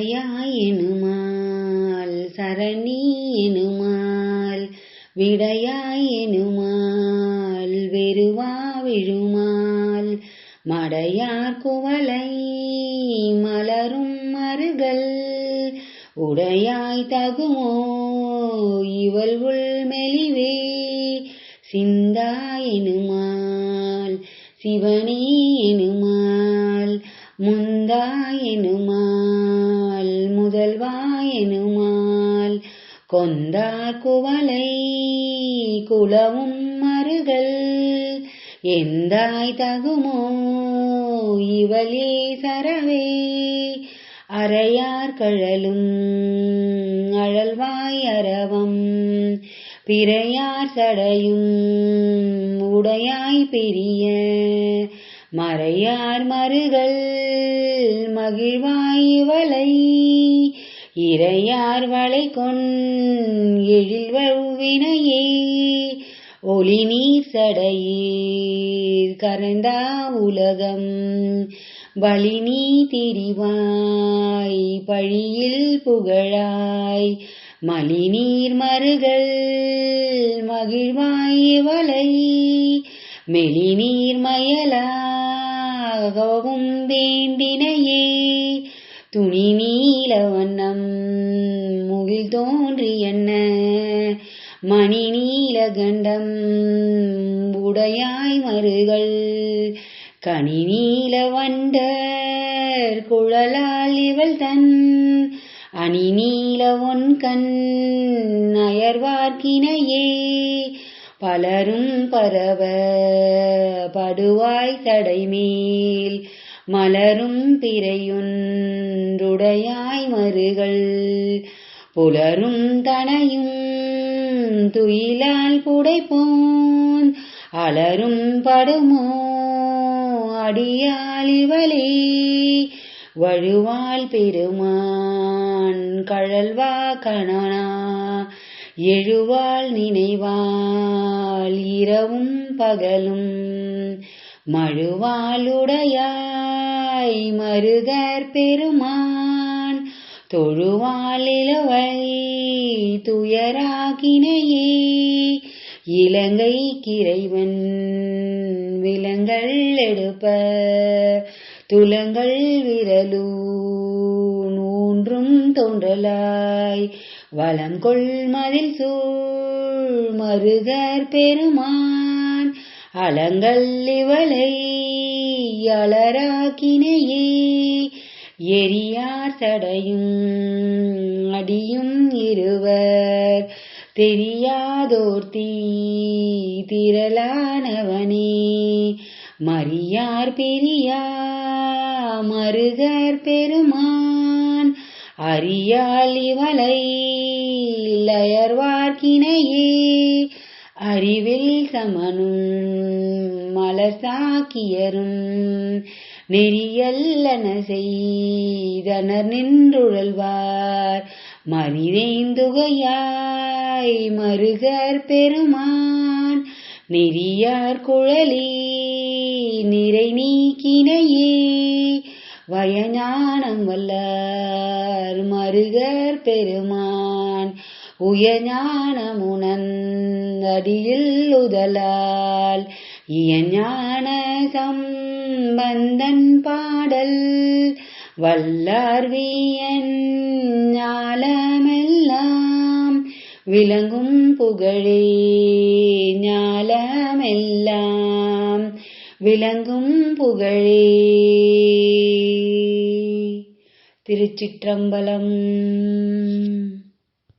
சடையாயெனுமால் சரணி எனுமால் விடையாயெனுமால் வெறுவா விழுமால் மடையார் குவலை மலரும் மருகள் உடையாய் தகுமோ இவள் உள் மெலிவே சிந்தாயெனுமால் சிவனே எனுமால் முந்தாயெனுமால் முதல்வாயெனுமால் கொந்தா குவலை குளவும் மருகள் எந்தாய் தகுமோ இவளே சரவே. அறையார் கழலும் அழல்வாய் அரவம். பிறையார் சடையும் உடையாய் பெரிய மறையார் மருகள் மகிழ்வாய் இவளை. இறையார் வளை கொண் எழில்வவினையே ஒளி நீர் சடையீர் கரந்தா உலகம். வழி நீ திரிவாய் பழியில் புகழாய் மலி நீர் மருகள் மகிழ்வாய் வலை இவளை மெலிநீர் மயலாகவும் வேண்டினையே துணி நீல வண்ணம் முகில் தோன்றி என்ன? மணி நீல கண்டம் உடையாய் மருகள். கனி நீல வண்டர் குழலால் இவள் தன். அணி நீல ஒன் கண் அயர்வார்க்கினையே. பலரும் பரவ படுவாய் தடைமேல். மலரும் பிறையொன்றுடையாய் மருகள் புலரும் தனையும் துயிலால் புடைப்போன் அலரும் படுமோ அடியால் இவளே வழுவால் பெருமான் கழல்வா கணனா எழுவாள் நினைவாள் இரவும் பகலும் மழுவாளுடையாய் மருகர் பெருமான் தொழுவாளிலவை துயராகினையே. இலங்கை கிரைவன் விலங்கள் எடுப்ப துலங்கள் விரலூ நூன்றும் தோன்றலாய். வளம் கொள்மதில் சூழ் மருகர் பெருமான் அலங்கள் இவளை அலராக்கினையே எரியார் சடையும் அடியும் இருவர். தெரியாதோர் தீ திரளானவனே. மரியார் பெரியா மருகர் பெருமான். அறியாள் இவளை லயர்வார்க்கினையே. அறிவில் சமனும் மலர் சாக்கியரும் நெறியல்லன செய்தனர் நின்றுழல்வார். மறிதேந்துகையாய் மருகர் பெருமான். நெறியார் குழலி நிறை நீக்கினையே. வயஞானம் வல்லார் மருகர் பெருமான். உயஞானமுனன் அடியில் உதலால் இயஞான சம்பந்தன் பாடல் வல்லார்வியன் ஞாலமெல்லாம் விளங்கும் புகழே ஞாலமெல்லாம் விளங்கும் புகழே. திருச்சிற்றம்பலம்